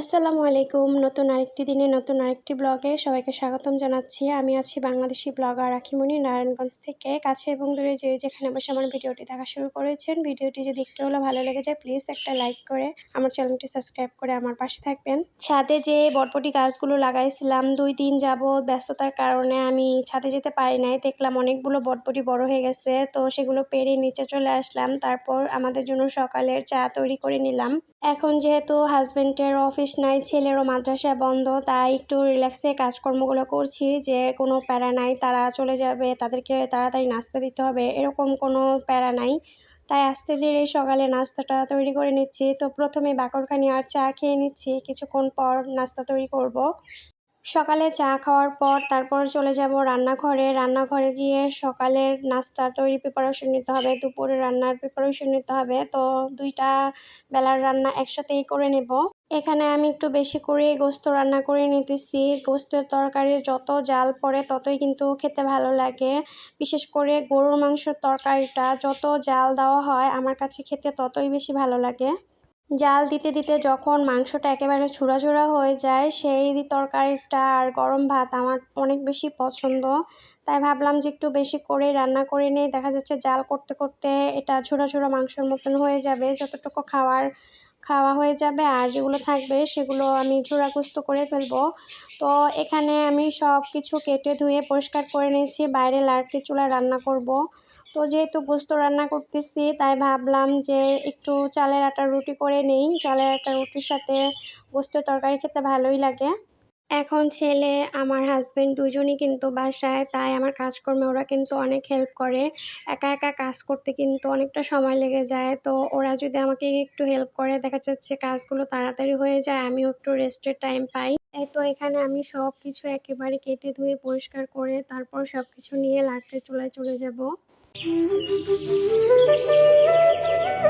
আসসালামু আলাইকুম। নতুন আরেকটি দিনে নতুন আরেকটি ব্লগে সবাইকে স্বাগতম জানাচ্ছি। আমি আছি বাংলাদেশি ব্লগার রাখিমণি নারায়ণগঞ্জ থেকে। কাছে এবং দূরে যে যেখানে বসে আমার ভিডিওটি দেখা শুরু করেছেন, ভিডিওটি যদি একটু হলে ভালো লেগে যায় প্লিজ একটা লাইক করে আমার চ্যানেলটি সাবস্ক্রাইব করে আমার পাশে থাকবেন। ছাদে যে বটবটি গাছগুলো লাগাইছিলাম, দুই দিন যাব ব্যস্ততার কারণে আমি ছাদে যেতে পারি নাই। দেখলাম অনেকগুলো বটবটি বড় হয়ে গেছে, তো সেগুলো পেরে নিচে চলে আসলাম। তারপর আমাদের জন্য সকালের চা তৈরি করে নিলাম। এখন যেহেতু হাজব্যান্ডের অফিস নাই, ছেলেরও মাদ্রাসা বন্ধ, তাই একটু রিল্যাক্সে কাজকর্মগুলো করছি যে কোনো প্যারা নাই, তারা চলে যাবে, তাদেরকে তাড়াতাড়ি নাস্তা দিতে হবে, এরকম কোনো প্যারা নাই তাই আস্তে ধীরে সকালে নাস্তাটা তৈরি করে নিচ্ছি তো প্রথমে বাকরখানি আর চা খেয়ে নিচ্ছি, কিছুক্ষণ পর নাস্তা তৈরি করব। সকালে চা খাওয়ার পর তারপর চলে যাব রান্নাঘরে। রান্নাঘরে গিয়ে সকালের নাস্তা তৈরি প্রিপারেশন নিতে হবে, দুপুরে রান্নার প্রিপারেশন নিতে হবে। তো দুইটা বেলার রান্না একসাথেই করে নেব। এখানে আমি একটু বেশি করে গোস্ত রান্না করে নিতেছি। গোস্তের তরকারি যত জাল পড়ে ততই কিন্তু খেতে ভালো লাগে। বিশেষ করে গরুর মাংসের তরকারিটা যত জাল দেওয়া হয় আমার কাছে খেতে ততই বেশি ভালো লাগে। জাল দিতে দিতে যখন মাংসটা একেবারে ছোড়া ছোড়া হয়ে যায়, সেই তরকারিটা আর গরম ভাত আমার অনেক বেশি পছন্দ। তাই ভাবলাম যে একটু বেশি করে রান্না করে নিয়ে দেখা যাচ্ছে জাল করতে করতে এটা ছোড়া ছোড়া মাংসের মতন হয়ে যাবে। যতটুকু খাওয়ার খাওয়া হয়ে যাবে আর যেগুলো থাকবে সেগুলো আমি চূড়াগুস্ত করে ফেলব। তো এখানে আমি সব কিছু কেটে ধুয়ে পরিষ্কার করে নিয়েছি, বাইরে লাড়কি চুলা রান্না করব। তো যেহেতু গোস্ত রান্না করতেছি, তাই ভাবলাম যে একটু চালের আটার রুটি করে নেই। চালের আটার রুটির সাথে গোস্তের তরকারি খেতে ভালোই লাগে। এখন ছেলে, আমার হাজব্যান্ড দুজনই কিন্তু বাসায়, তাই আমার কাজকর্মে ওরা কিন্তু অনেক হেল্প করে। একা একা কাজ করতে কিন্তু অনেকটা সময় লেগে যায়। তো ওরা যদি আমাকে একটু হেল্প করে, দেখা যাচ্ছে কাজগুলো তাড়াতাড়ি হয়ে যায়, আমিও একটু রেস্টের টাইম পাই। তো এখানে আমি সব কিছু একেবারে কেটে ধুয়ে পরিষ্কার করে, তারপর সব কিছু নিয়ে লাটতে চুলায় চলে যাব।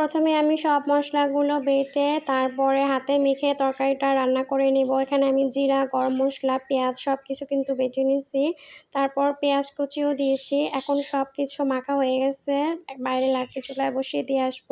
প্রথমে আমি সব মশলাগুলো বেটে তারপরে হাতে মেখে তরকারিটা রান্না করে নেব। এখানে আমি জিরা, গরম মশলা, পেঁয়াজ সব কিছু কিন্তু বেটে নিয়েছি তারপর পেঁয়াজ কুচিও দিয়েছি। এখন সব কিছু মাখা হয়ে গেছে। বাইরে লাঠি চুলায় বসিয়ে দিয়ে আসব।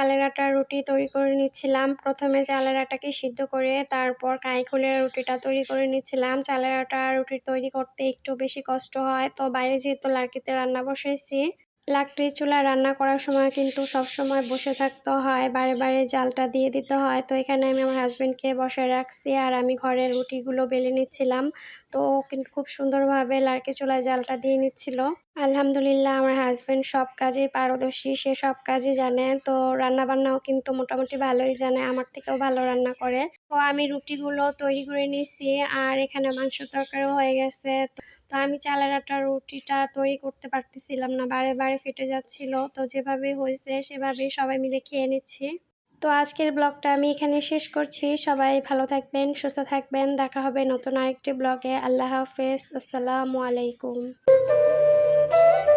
চালের আটার রুটি তৈরি করে নিচ্ছিলাম। প্রথমে চালের আটাকে সিদ্ধ করে তারপর কাঁই খুলে রুটিটা তৈরি করে নিচ্ছিলাম। চালের আটা রুটি তৈরি করতে একটু বেশি কষ্ট হয়। তো বাইরে যেহেতু লার্কিতে রান্না বসেছি লাকড়ির চুলায় রান্না করার সময় কিন্তু সব সময় বসে থাকতে হয়। বারে বারে জালটা দিয়ে দিতে হয়। তো এখানে আমি আমার হাজব্যান্ডকে বসে রাখছি আর আমি ঘরে রুটিগুলো বেলে নিচ্ছিলাম। তো কিন্তু খুব সুন্দরভাবে লার্কি চুলায় জালটা দিয়ে নিচ্ছিল। আলহামদুলিল্লাহ, আমার হাজব্যান্ড সব কাজেই পারদর্শী, সে সব কাজই জানে। তো রান্না বান্নাও কিন্তু মোটামুটি ভালোই জানে, আমার থেকেও ভালো রান্না করে। তো আমি রুটিগুলো তৈরি করে নিয়েছি আর এখানে মাংস তরকারিও হয়ে গেছে। তো আমি চালের আটা, রুটিটা তৈরি করতে পারতেছিলাম না, বারে বারে ফেটে যাচ্ছিল। তো যেভাবে হয়েছে সেভাবেই সবাই মিলে খেয়ে নিচ্ছি। তো আজকের ব্লগটা আমি এখানে শেষ করছি। সবাই ভালো থাকবেন, সুস্থ থাকবেন। দেখা হবে নতুন আরেকটি ব্লগে। আল্লাহ হাফেজ। আসসালামু আলাইকুম। Thank you.